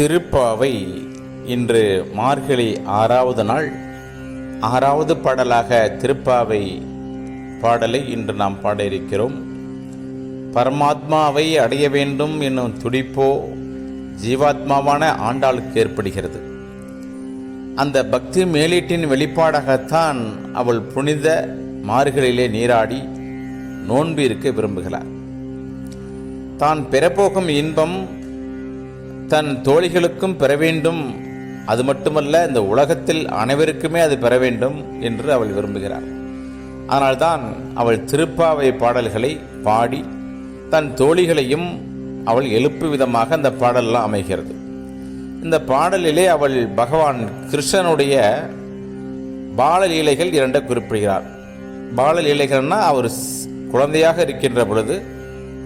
திருப்பாவை இன்று மார்கழி ஆறாவது நாள். ஆறாவது பாடலாக திருப்பாவை பாடலை இன்று நாம் பாட இருக்கிறோம் பரமாத்மாவை அடைய வேண்டும் என்னும் துடிப்போ ஜீவாத்மாவான ஆண்டாளுக்கு ஏற்படுகிறது. அந்த பக்தி மேலீட்டின் வெளிப்பாடாகத்தான் அவள் புனித மார்களிலே நீராடி நோன்பு இருக்க விரும்புகிறார் தான் பெறப்போகும் இன்பம் தன் தோழிகளுக்கும் பெற வேண்டும். அது மட்டுமல்ல இந்த உலகத்தில் அனைவருக்குமே அது பெற வேண்டும் என்று அவள் விரும்புகிறாள் அதனால்தான் அவள் திருப்பாவை பாடல்களை பாடி தன் தோழிகளையும் அவள் எழுப்பு விதமாக அந்த பாடலெல்லாம் அமைகிறது. இந்த பாடலிலே அவள் பகவான் கிருஷ்ணனுடைய பாலலீலைகள் இரண்டை குறிப்பிடுகிறார். பாலலீலைகள்னா அவர் ஸ்- குழந்தையாக இருக்கின்ற பொழுது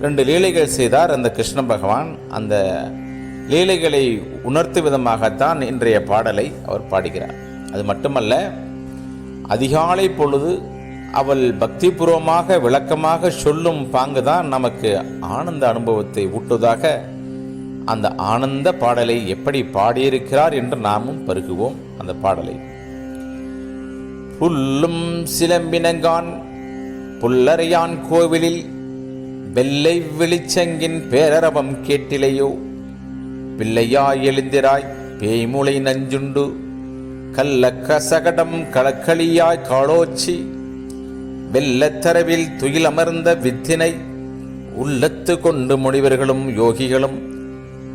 ரெண்டு லீலைகள் செய்தார் அந்த கிருஷ்ண பகவான். அந்த லீலைகளை உணர்த்தும் விதமாகத்தான் இன்றைய பாடலை அவர் பாடுகிறார். அது மட்டுமல்ல அதிகாலை பொழுது அவள் பக்திபூர்வமாக விளக்கமாக சொல்லும் பாங்கு தான் நமக்கு ஆனந்த அனுபவத்தை ஊட்டுவதாக அந்த ஆனந்த பாடலை எப்படி பாடியிருக்கிறார் என்று நாமும் பருகுவோம் அந்த பாடலை. புல்லும் சிலம்பினங்கான் புல்லறையான் கோவிலில் வெள்ளை வெளிச்சங்கின் பேரரவம் கேட்டிலையோ பிள்ளையாய் எழுந்திராய் பேய்முளை நஞ்சுண்டு. கள்ள கசகடம் களக்களியாய் காளோச்சி வெள்ளத்தரவில் துயில் அமர்ந்த வித்தினை. உள்ளத்து கொண்டு முனிவர்களும் யோகிகளும்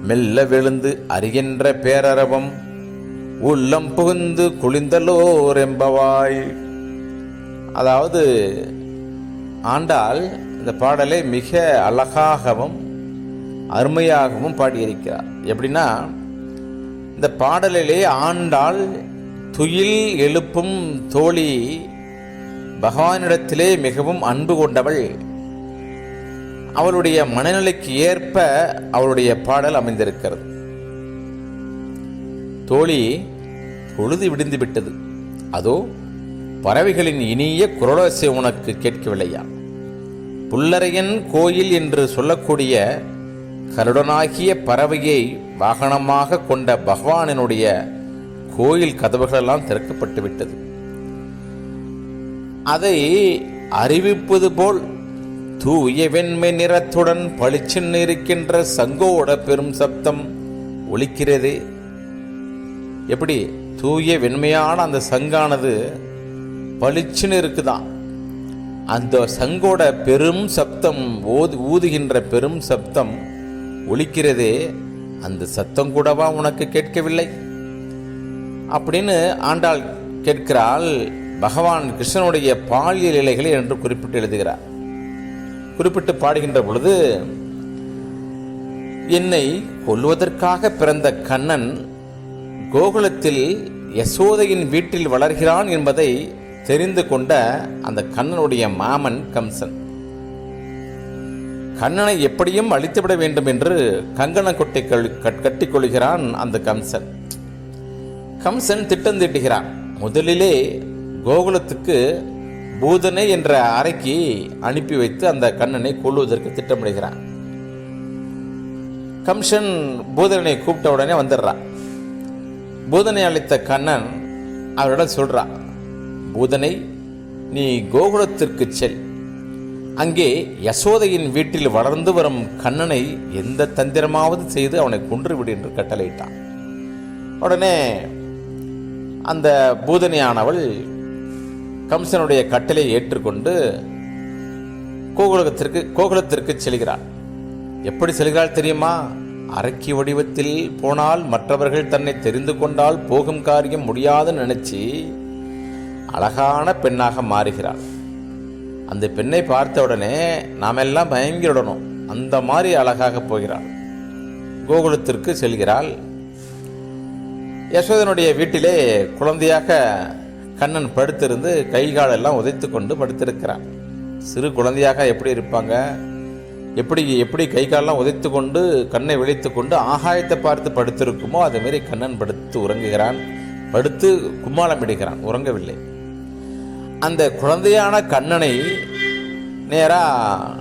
மெல்ல விழுந்து அறிகின்ற பேரரவம். உள்ளம் புகுந்து குளிந்தலோர் என்பவாய். அதாவது ஆண்டாள் இந்த பாடலை மிக அழகாகவும் அருமையாகவும் பாடியிருக்கிறார். எப்படின்னா இந்த பாடலிலே ஆண்டாள் துயில் எழுப்பும் தோழி பகவானிடத்திலே மிகவும் அன்பு கொண்டவள். அவளுடைய மனநிலைக்கு ஏற்ப அவளுடைய பாடல் அமைந்திருக்கிறது. தோழி பொழுது விடிந்து விட்டது. அதோ பறவைகளின் இனிய குரலோசை உனக்கு கேட்கவில்லையா? புல்லரையன் கோயில் என்று சொல்லக்கூடிய கருடனாகிய பறவையை வாகனமாக கொண்ட பகவானினுடைய கோயில் கதவுகளெல்லாம் திறக்கப்பட்டு விட்டது. அதை அறிவிப்பது போல் தூய வெண்மை நிறத்துடன் பளிச்சின்னு இருக்கின்ற சங்கோட பெரும் சப்தம் ஒலிக்கிறதே. எப்படி? தூய வெண்மையான அந்த சங்கானது பளிச்சுன்னு இருக்குதான் அந்த சங்கோட பெரும் சப்தம் ஓது ஊதுகின்ற பெரும் சப்தம் ஒழிக்கிறதே அந்த சத்தம் கூடவா உனக்கு கேட்கவில்லை? அப்படின்னு ஆண்டாள் கேட்கிறாள் பகவான் கிருஷ்ணனுடைய பாலியல் இலைகளை என்று குறிப்பிட்டு எழுதுகிறார். குறிப்பிட்டு பாடுகின்ற பொழுது என்னை கொல்வதற்காக பிறந்த கண்ணன் கோகுலத்தில் யசோதையின் வீட்டில் வளர்கிறான் என்பதை தெரிந்து கொண்ட அந்த கண்ணனுடைய மாமன் கம்சன். கண்ணனை எப்படியும் அழித்துவிட வேண்டும் என்று கங்கண கொட்டை கட்டிக் கொள்கிறான் அந்த கம்சன். கம்சன் திட்டம் தீட்டுகிறான். முதலிலே கோகுலத்துக்கு பூதனை என்ற அறைக்கு அனுப்பி வைத்து அந்த கண்ணனை கொள்வதற்கு திட்டமிடுகிறான். கம்சன் பூதனை கூப்பிட்ட உடனே வந்துடுறான். பூதனை அழைத்த கண்ணன் அவரிடம் சொல்றான் பூதனை நீ கோகுலத்திற்கு செல். அங்கே யசோதையின் வீட்டில் வளர்ந்து வரும் கண்ணனை எந்த தந்திரமாவது செய்து அவனை கொன்றுவிடு என்று கட்டளையிட்டான். உடனே அந்த பூதனையானவள் கம்சனுடைய கட்டளை ஏற்றுக்கொண்டு கோகுலத்திற்கு கோகுலத்திற்கு செல்கிறாள். எப்படி செல்கிறாள் தெரியுமா? அரக்கி வடிவத்தில் போனால் மற்றவர்கள் தன்னை தெரிந்து கொண்டால் போகும் காரியம் முடியாதுன்னு நினைச்சு அழகான பெண்ணாக மாறுகிறாள். அந்த பெண்ணை பார்த்த உடனே நாமெல்லாம் பயங்கிடணும் அந்த மாதிரி அழகாக போகிறாள். கோகுலத்திற்கு செல்கிறாள். யசோதனுடைய வீட்டிலே குழந்தையாக கண்ணன் படுத்திருந்து கை காலெல்லாம் உதைத்து கொண்டு படுத்திருக்கிறான். சிறு குழந்தையாக எப்படி இருப்பாங்க? எப்படி எப்படி கை காலெல்லாம் உதைத்து கொண்டு கண்ணை விழித்து கொண்டு ஆகாயத்தை பார்த்து படுத்திருக்குமோ அதேமாரி கண்ணன் படுத்து உறங்குகிறான். படுத்து கும்மாளமிடுகிறான் உறங்கவில்லை. அந்த குழந்தையான கண்ணனை நேராக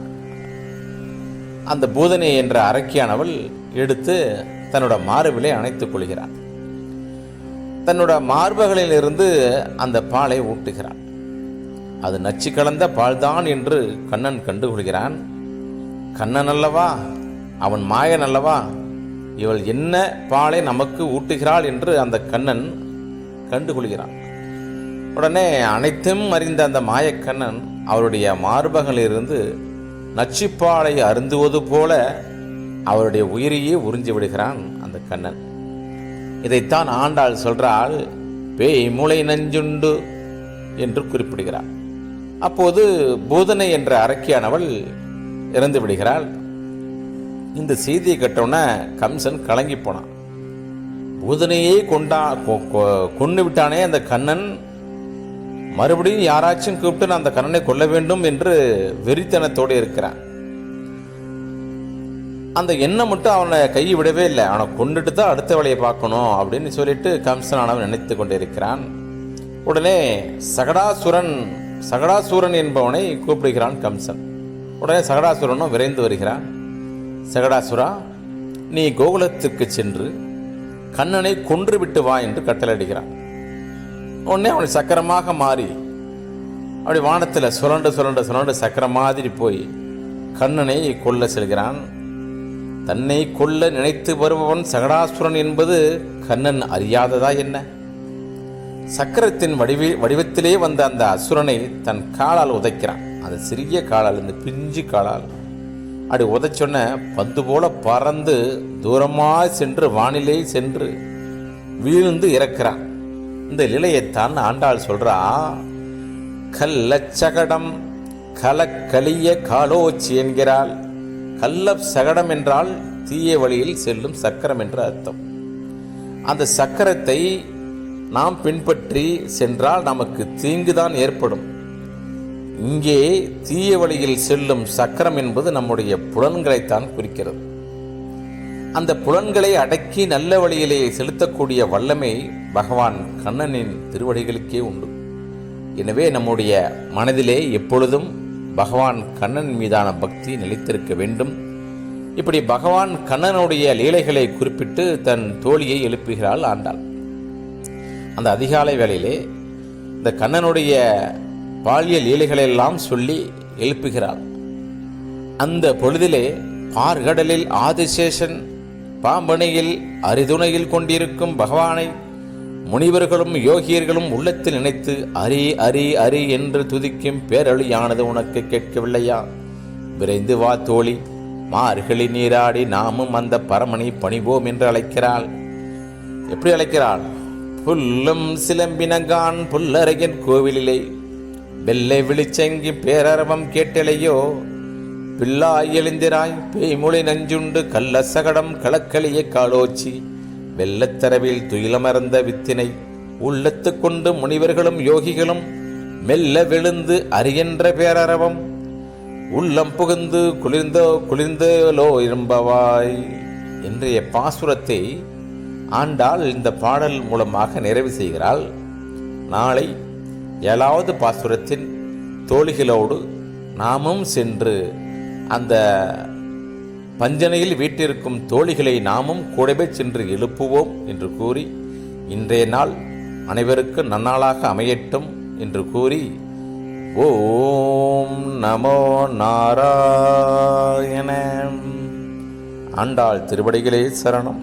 அந்த பூதனை என்ற அரக்கியானவள் எடுத்து தன்னோட மார்பிலே அணைத்துக் கொள்கிறாள். தன்னோட மார்பகளிலிருந்து அந்த பாலை ஊட்டுகிறாள். அது நச்சு கலந்த பால்தான் என்று கண்ணன் கண்டுகொள்கிறான். கண்ணன் அல்லவா? அவன் மாயன் அல்லவா? இவள் என்ன பாலை நமக்கு ஊட்டுகிறாள் என்று அந்த கண்ணன் கண்டுகொள்கிறான். உடனே அனைத்தும் அறிந்த அந்த மாயக்கண்ணன் அவருடைய மார்பகளிலிருந்து நச்சுப்பாலை அருந்துவது போல அவருடைய உயிரையே உறிஞ்சி விடுகிறான் அந்த கண்ணன். இதைத்தான் ஆண்டாள் சொல்றாள் பேய் மூளை நஞ்சுண்டு என்று குறிப்பிடுகிறாள். அப்போது பூதனை என்ற அரக்கியானவள் இறந்து விடுகிறாள். இந்த செய்தியை கேட்டவுடனே கம்சன் கலங்கி போனான். பூதனையே கொண்டா கொ- கொ- கொன்னு விட்டானே அந்த கண்ணன். மறுபடியும் யாராச்சும் கூப்பிட்டு நான் அந்த கண்ணனை கொல்ல வேண்டும் என்று வெறித்தனத்தோடு இருக்கிறான். அந்த எண்ணம் மட்டும் அவனை கையை விடவே இல்லை. அவனை கொண்டுட்டு தான் அடுத்த வேலையை பார்க்கணும் அப்படின்னு சொல்லிட்டு கம்சன் ஆனவன் நினைத்து கொண்டிருக்கிறான். உடனே சகடாசுரன் சகடாசுரன் என்பவனை கூப்பிடுகிறான் கம்சன். உடனே சகடாசுரனும் விரைந்து வருகிறான். சகடாசுரா நீ கோகுலத்துக்கு சென்று கண்ணனை கொன்று விட்டு வா என்று கட்டளையிடுகிறான். உடனே அவன் சக்கரமாக மாறி அப்படி வானத்தில் சுரண்டு சுரண்டு சுரண்டு சக்கரம் மாதிரி போய் கண்ணனை கொல்ல செல்கிறான். தன்னை கொல்ல நினைத்து வருபவன் சகடாசுரன் என்பது கண்ணன் அறியாததா என்ன? சக்கரத்தின் வடிவி வடிவத்திலே வந்த அந்த அசுரனை தன் காலால் உதைக்கிறான். அந்த சிறிய காலால் இந்த பிஞ்சு காலால். அப்படி உதைச்சொன்ன பந்து போல பறந்து தூரமாக சென்று வானிலே சென்று வீழ்ந்து இறக்கிறான். இந்த நிலையைத்தான் ஆண்டாள் சொல்றா. கல்லச்சகடம் கலக்கலிய காலோச்சி என்கிறாள். கள்ள சகடம் என்றால் தீய வழியில் செல்லும் சக்கரம் என்று அர்த்தம். அந்த சக்கரத்தை நாம் பின்பற்றி சென்றால் நமக்கு தீங்குதான் ஏற்படும். இங்கே தீய வழியில் செல்லும் சக்கரம் என்பது நம்முடைய புலன்களைத்தான் குறிக்கிறது. அந்த புலன்களை அடக்கி நல்ல வழியிலே செலுத்தக்கூடிய வல்லமை பகவான் கண்ணனின் திருவடிகளுக்கே உண்டு. எனவே நம்முடைய மனதிலே எப்பொழுதும் பகவான் கண்ணன் மீதான பக்தி நிலைத்திருக்க வேண்டும். இப்படி பகவான் கண்ணனுடைய லீலைகளை குறிப்பிட்டு தன் தோழியை எழுப்புகிறாள் ஆண்டாள். அந்த அதிகாலை வேளையிலே இந்த கண்ணனுடைய பாலிய லீலைகளெல்லாம் சொல்லி எழுப்புகிறாள். அந்த பொழுதிலே பார்கடலில் ஆதிசேஷன் பாம்பனையில் அரிதுணையில் கொண்டிருக்கும் பகவானை முனிவர்களும் யோகியர்களும் உள்ளத்தில் நினைத்து அரி அரி அரி என்று துதிக்கும் பேரழியானது உனக்கு கேட்கவில்லையா? விரைந்து வா தோழி மார்கழி நீராடி நாமும் அந்த பரமனை பணிவோம் என்று அழைக்கிறாள். எப்படி அழைக்கிறாள்? புல்லும் சிலம்பினங்கான் புல்லரையன் கோவிலிலே. வெள்ளை விழிச்சங்கி பேரரவம் கேட்டலையோ? பிள்ளாய் எழுந்திராய் பேய்முளை நஞ்சுண்டு கல்ல சகடம் களக்களிய காலோச்சி. வெள்ளத்தரவில் துயிலமர்ந்த வித்தினை உள்ளத்து கொண்டு முனிவர்களும் யோகிகளும் மெல்ல விழுந்து அறிகின்ற பேரரவம். உள்ளம் புகுந்து குளிர்ந்தோ குளிர்ந்தலோ இரும்பவாய் இன்றைய பாசுரத்தை ஆண்டாள் இந்த பாடல் மூலமாக நிறைவு செய்கிறாள். நாளை ஏழாவது பாசுரத்தின் தோழிகளோடு நாமும் சென்று அந்த பஞ்சனையில் வீட்டிருக்கும் தோழிகளை நாமும் கூடவே சென்று எழுப்புவோம் என்று கூறி இன்றைய நாள் அனைவருக்கும் நன்னாளாக அமையட்டும் என்று கூறி ஓம் நமோ நாராயண ஆண்டாள் திருவடிகளே சரணம்.